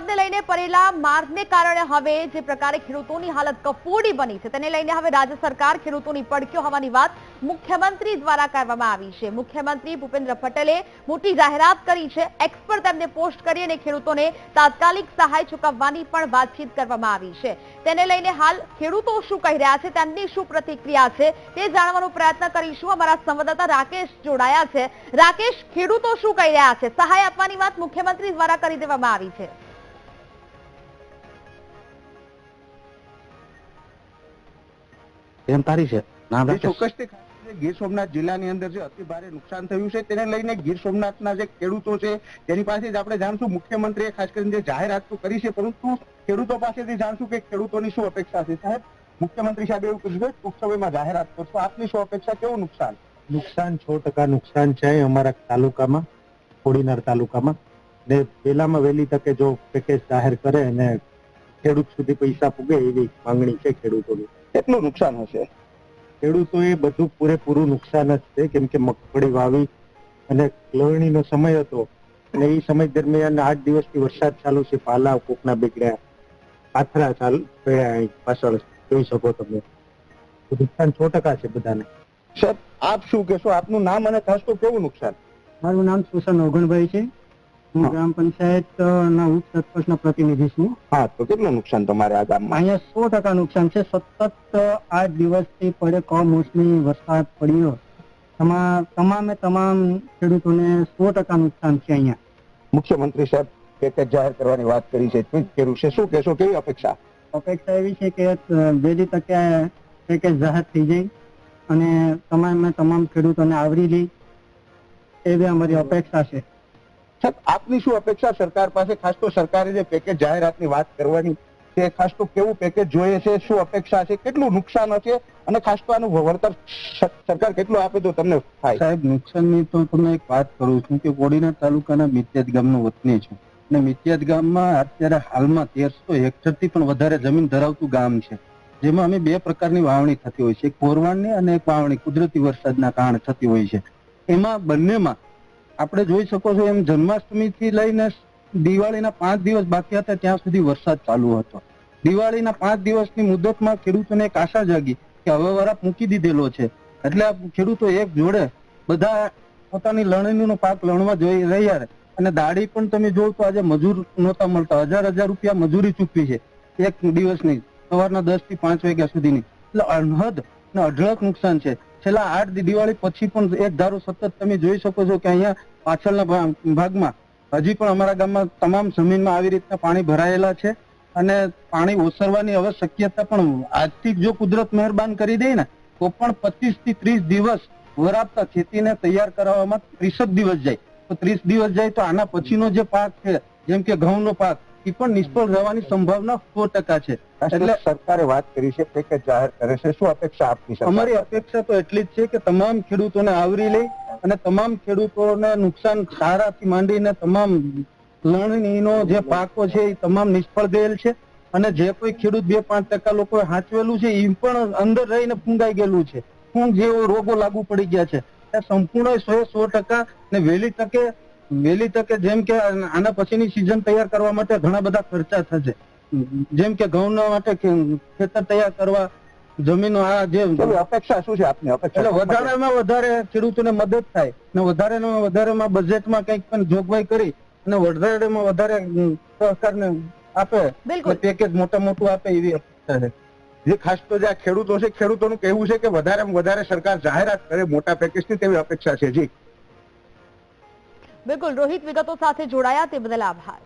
વરસાદને લઈને પડેલા માર્ગને કારણે હવે જે પ્રકારે ખેડૂતોની હાલત કફોડી બની છે, તેને લઈને હવે રાજ્ય સરકાર ખેડૂતોની પડક્યો હોવાની વાત મુખ્યમંત્રી દ્વારા કરવામાં આવી છે. મુખ્યમંત્રી ભૂપેન્દ્ર પટેલે મોટી જાહેરાત કરી છે. એક્સ તેમને પોસ્ટ કરી અને ખેડૂતોને તાત્કાલિક સહાય ચૂકવવાની પણ વાતચીત કરવામાં આવી છે. તેને લઈને હાલ ખેડૂતો શું કહી રહ્યા છે, તેમની શું પ્રતિક્રિયા છે, તે જાણવાનો પ્રયત્ન કરીશું. અમારા સંવાદદાતા રાકેશ જોડાયા છે. રાકેશ, ખેડૂતો શું કહી રહ્યા છે? સહાય આપવાની વાત મુખ્યમંત્રી દ્વારા કરી દેવામાં આવી છે. એમ તારી છે. જે કરીને ગીર સોમનાથ જિલ્લાની અંદર જે અતિ ભારે નુકસાન થયું છે તેને લઈને ગીર સોમનાથના જે ખેડૂતો છે તેની પાસેથી આપણે જાણશું મુખ્યમંત્રીએ ખાસ કરીને જે જાહેરાત તો કરી છે પરંતુ ખેડૂતો પાસેથી જાણશું કે ખેડૂતોની શું અપેક્ષા છે. સાહેબ મુખ્યમંત્રી સાહેબ એવું કીધું છે ટૂંક સમયમાં જાહેરાત કરશો. આપની શું અપેક્ષા? કેવું નુકસાન? નુકસાન છ ટકા નુકસાન છે અમારા તાલુકામાં કોડીનાર તાલુકામાં. ને વહેલામાં વહેલી તકે જો પેકેજ જાહેર કરે અને ખેડૂત સુધી પૈસા પૂગે એવી માંગણી છે ખેડૂતોની. કેટલું નુકસાન હશે? ખેડૂતોએ બધું પૂરેપૂરું નુકસાન જ છે કેમ કે મગફળી વાવી અને લણણીનો સમય હતો અને એ સમય દરમિયાન આઠ દિવસથી વરસાદ ચાલુ છે પાલા કોકના બગડ્યા પાથરા ચાલુ પડ્યા પાછળ જોઈ શકો તમે. નુકસાન સો ટકા છે બધાને. સાહેબ આપ શું કહેશો? આપનું નામ અને ખાસ તો કેવું નુકસાન? મારું નામ સુશન ઓગણભાઈ છે. હું. ગ્રામ પંચાયત ના ઉપ સરપંચનો પ્રતિનિધિ છું. હા તો કેટલું નુકસાન તમારે આ ગામમાં? અહીંયા સો ટકા નુકસાન છે. સતત આઠ દિવસથી પડે કમોસમી વરસાદ પડ્યો. તમા- તમામે તમામ ખેડૂતોને સો ટકા નુકસાન છે અહીંયા. મુખ્યમંત્રી સાહેબ પેકેજ જાહેર કરવાની વાત કરી છે ટ્વીટ કર્યું છે. શું કહેશો કેવી અપેક્ષા? અપેક્ષા એવી છે કે વહેલી તકે પેકેજ જાહેર થઈ જાય અને તમામે તમામ ખેડૂતોને આવરી લે એવી અમારી અપેક્ષા છે. સાહેબ, આપની શું અપેક્ષા સરકાર પાસે? ખાસ તો સરકારે જે પેકેજ જાહેરાતની વાત કરવાની તે ખાસ તો કેવું પેકેજ જોઈએ છે, શું અપેક્ષા છે, કેટલું નુકસાન હશે અને ખાસ તો આનું વળતર સરકાર કેટલું આપે તો તમને થાય? સાહેબ, નુકસાનની તો તમને એક વાત કરું છું કે કોડીના તાલુકાના મિત્યાદ ગામનો વતની છું. અને મિત્યાદ ગામમાં અત્યારે હાલમાં તેરસો હેક્ટરથી પણ વધારે જમીન ધરાવતું ગામ છે. જેમાં અમે બે પ્રકારની વાવણી થતી હોય છે. એક કોરવાણની અને એક વાવણી કુદરતી વરસાદના કારણે થતી હોય છે. એમાં બંનેમાં આપણે જોઈ શકો છો એમ જન્માષ્ટમી થી લઈને દિવાળીના પાંચ દિવસ બાકી હતા, ત્યાં સુધી વરસાદ ચાલુ હતો. દિવાળીના પાંચ દિવસની મુદતમાં ખેડૂતોને એક આશા જાગી કે હવે વરાપ મૂકી દીધેલો છે. એટલે ખેડૂતો એક જોડે બધા પોતાની લણણીનો પાક લણવા જોઈ રહ્યા અને દાડી પણ તમે જોવો તો આજે મજૂર નહોતા મળતા. હજાર હજાર રૂપિયા મજૂરી ચૂકવી છે એક દિવસની. સવારના દસથી પાંચ વાગ્યા સુધીની. એટલે અનહદ અને અઢળક નુકસાન છે. છેલ્લા આઠ દિવાળી પછી પણ એક ધારો સતત તમે જોઈ શકો છો કે અહીંયા પાછળના ભાગમાં. હજી પણ અમારા ગામમાં તમામ જમીનમાં આવી રીતના પાણી ભરાયેલા છે અને પાણી ઓસરવાની હવે શક્યતા પણ આજથી જો કુદરત મહેરબાન કરી દે ને તો પણ પચીસથી ત્રીસ દિવસ વરાપતા ખેતીને તૈયાર કરાવવામાં ત્રીસ દિવસ જાય. તો ત્રીસ દિવસ જાય તો આના પછીનો જે પાક છે જેમ કે ઘઉંનો પાક એ પણ નિષ્ફળ રહેવાની સંભાવના સો ટકા છે. એટલે એટલે સરકારે વાત કરી છે કે જાહેર કરે છે. શું અપેક્ષા આપની અમારી અપેક્ષા તો એટલી જ છે કે તમામ ખેડૂતોને આવરી લઈ અને તમામ ખેડૂતોને નુકસાન સારાથી માંડીને તમામ લણણીનો જે પાકો છે એ તમામ નિષ્ફળ ગયેલ છે. અને જે કોઈ ખેડૂત બે પાંચ ટકા લોકોએ હાંચવેલું છે એ પણ અંદર રહીને ફૂંગાઈ ગયેલું છે. ફૂંગ જેવો રોગો લાગુ પડી ગયા છે. સંપૂર્ણ સો સો ટકા ને વહેલી તકે વહેલી તકે જેમ કે આના પછીની સિઝન તૈયાર કરવા માટે ઘણા બધા ખર્ચા થશે. જેમ કે ઘઉંના માટે ખેતર તૈયાર કરવા જમીનો આ જે અપેક્ષા શું છે આપની અપેક્ષા? એટલે વધારેમાં વધારે ખેડૂતોને મદદ થાય અને વધારેમાં વધારેમાં બજેટમાં કંઈક પણ જોગવાઈ કરી અને વધારેમાં વધારે સહકારને આપે બિલકુલ. પેકેજ મોટા મોટું આપે એવી અપેક્ષા છે. જે ખાસ તો જે આ ખેડૂતો છે ખેડૂતોનું કહેવું છે કે વધારેમાં વધારે સરકાર જાહેરાત કરે મોટા પેકેજની તેવી અપેક્ષા છે. જી. બિલકુલ. રોહિત વિગતો સાથે જોડાયા તે બદલ આભાર.